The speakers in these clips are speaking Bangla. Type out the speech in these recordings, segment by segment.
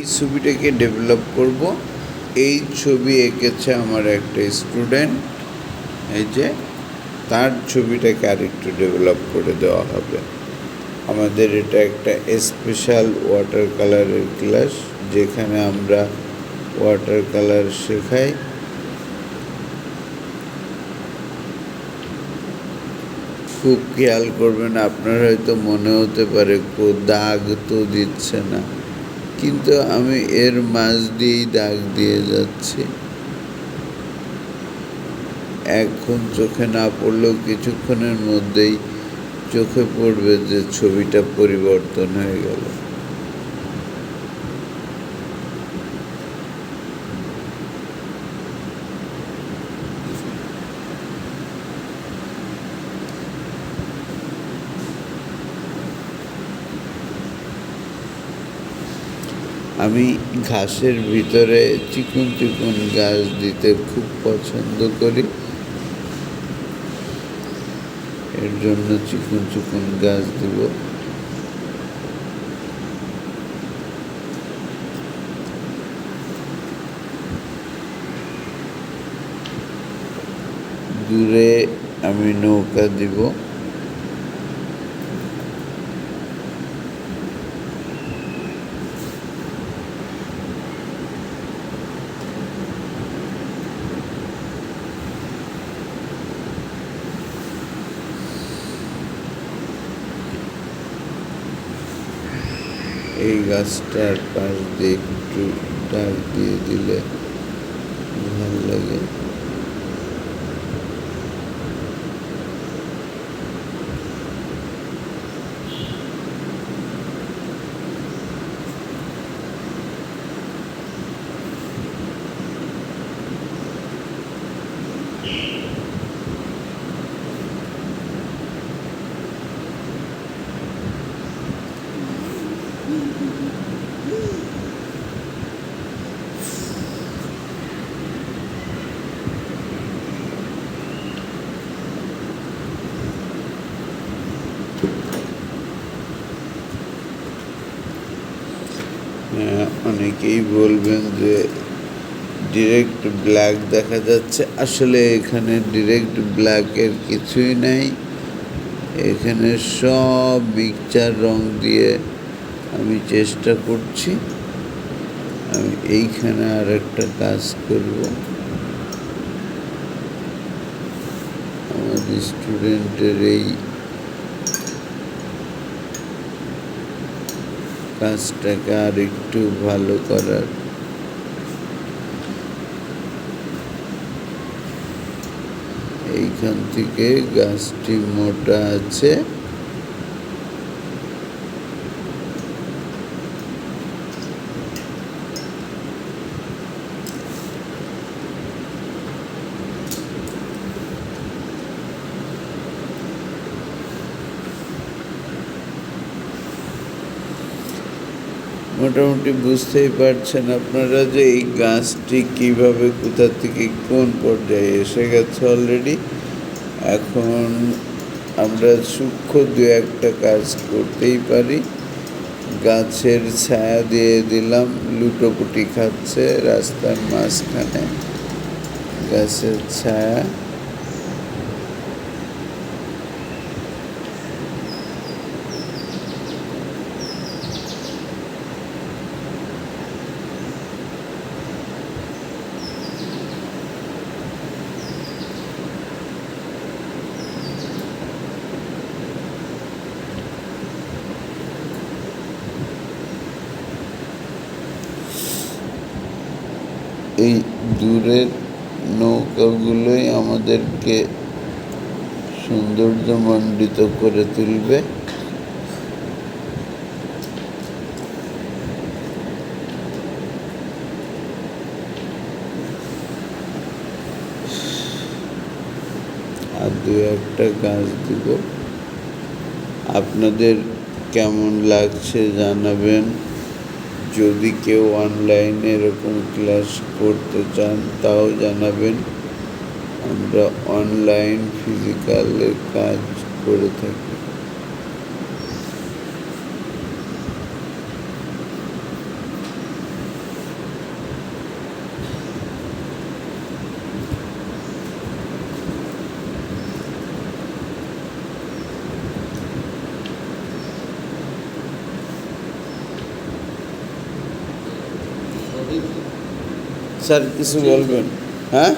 এই ছবিটাকে ডেভেলপ করব। এই ছবি এঁকেছে আমার একটা স্টুডেন্ট এই যে তার ছবিটাকে আরেকটু ডেভেলপ করে দেওয়া হবে। আমাদের এটা একটা স্পেশাল ওয়াটার কালারের ক্লাস যেখানে আমরা ওয়াটার কালার শেখাই। খুব খেয়াল করবেন, আপনার হয়তো মনে হতে পারে দাগ তো দিচ্ছে না। কিন্তু আমি এর মাঝ দিয়েই দাগ দিয়ে যাচ্ছি। এখন চোখে না পড়লেও কিছুক্ষণের মধ্যেই চোখে পড়বে যে ছবিটা পরিবর্তন হয়ে গেল। আমি ঘাসের ভিতরে চিকন চিকন গাছ দিতে খুব পছন্দ করি। এর জন্য চিকন চিকন গাছ দিব। দূরে আমি নৌকা দিব। এই গাছটার পাশ দিয়ে একটু ডাক দিয়ে দিলে ভালো লাগে হ্যাঁ, অনেকেই বলবেন যে ডিরেক্ট ব্ল্যাক দেখা যাচ্ছে। আসলে এখানে ডিরেক্ট ব্ল্যাকের কিছুই নাই। এখানে সব মিক্সচার রং দিয়ে আমি চেষ্টা করছি। আমি এইখানে আর একটা কাজ করব। আমাদের স্টুডেন্টের এই কাজটাকে আর একটু ভালো করার। এইখান থেকে গাছটি মোটা আছে। মোটামুটি বুঝতেই পারছেন আপনারা যে এই গাছটি কীভাবে কোথা থেকে কোন পর্যায়ে এসে গেছে অলরেডি এখন আমরা সূক্ষ্ম দু একটা কাজ করতেই পারি। গাছের ছায়া দিয়ে দিলাম লুটোপুটি খাচ্ছে, রাস্তার মাঝখানে গাছের ছায়া। এই দূরের নৌকাগুলোই আমাদেরকে সৌন্দর্যমণ্ডিত করে তুলবে। আর দু একটা গাছ দিব। আপনাদের কেমন লাগছে জানাবেন। যদি কেউ অনলাইনে এরকম ক্লাস করতে চান, তাও জানাবেন। আমরা অনলাইন ফিজিক্যালের কাজ করে থাকি ছবি স্যার কিছু বলবেন? হ্যাঁ?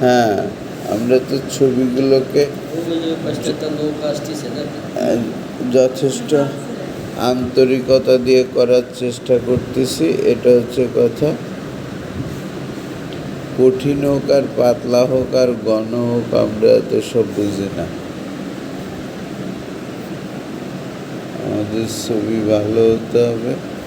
হ্যাঁ আমরা তো ছবিগুলোকে যথেষ্ট আন্তরিকতা দিয়ে করার চেষ্টা করতেছি। এটা হচ্ছে কথা। কঠিন হোক আর পাতলা হোক আর ঘন হোক আমরা তো সব বুঝি না। আমাদের ছবি ভালো হতে হবে।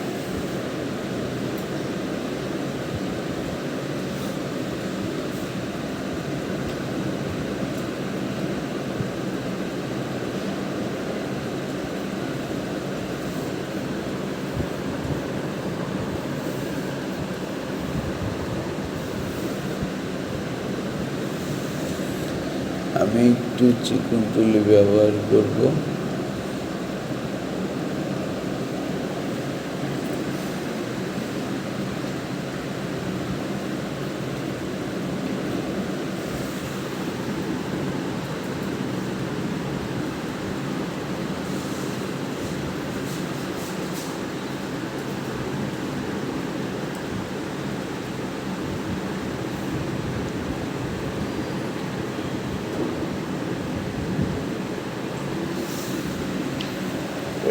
আমি একটু চিকন তুলি ব্যবহার করব।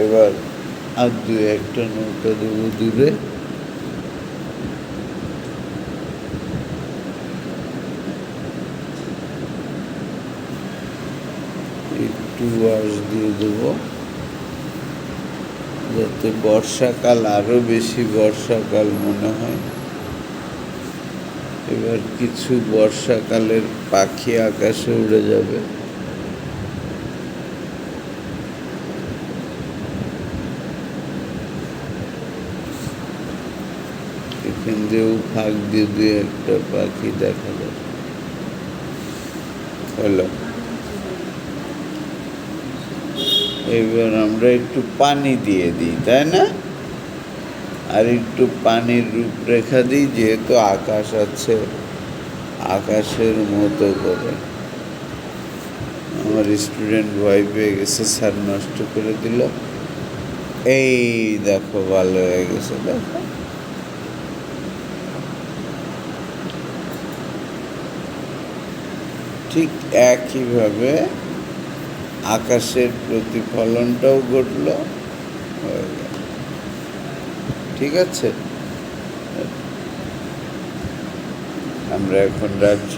এবার আর দু একটা নৌকা দেবো দূরে। একটু ওয়াশ দিয়ে দেবো, যাতে বর্ষাকাল আরও বেশি বর্ষাকাল মনে হয়। এবার কিছু বর্ষাকালের পাখি আকাশে উড়ে যাবে। দিয়েও ফাঁক দিয়ে দুই একটা পাখি দেখা যাবে হলো এবার আমরা একটু পানি দিয়ে দিই, তাই না? আর একটু পানির রূপরেখা দিই, যেহেতু আকাশ আছে, আকাশের মতো করে। আমার স্টুডেন্ট ভয় পেয়ে গেছে, স্যার নষ্ট করে দিল। এই দেখো, ভালো হয়ে গেছে, দেখো। ঠিক একইভাবে আকাশের প্রতিফলনটাও ঘটল। ঠিক আছে আমরা এখন রাখছি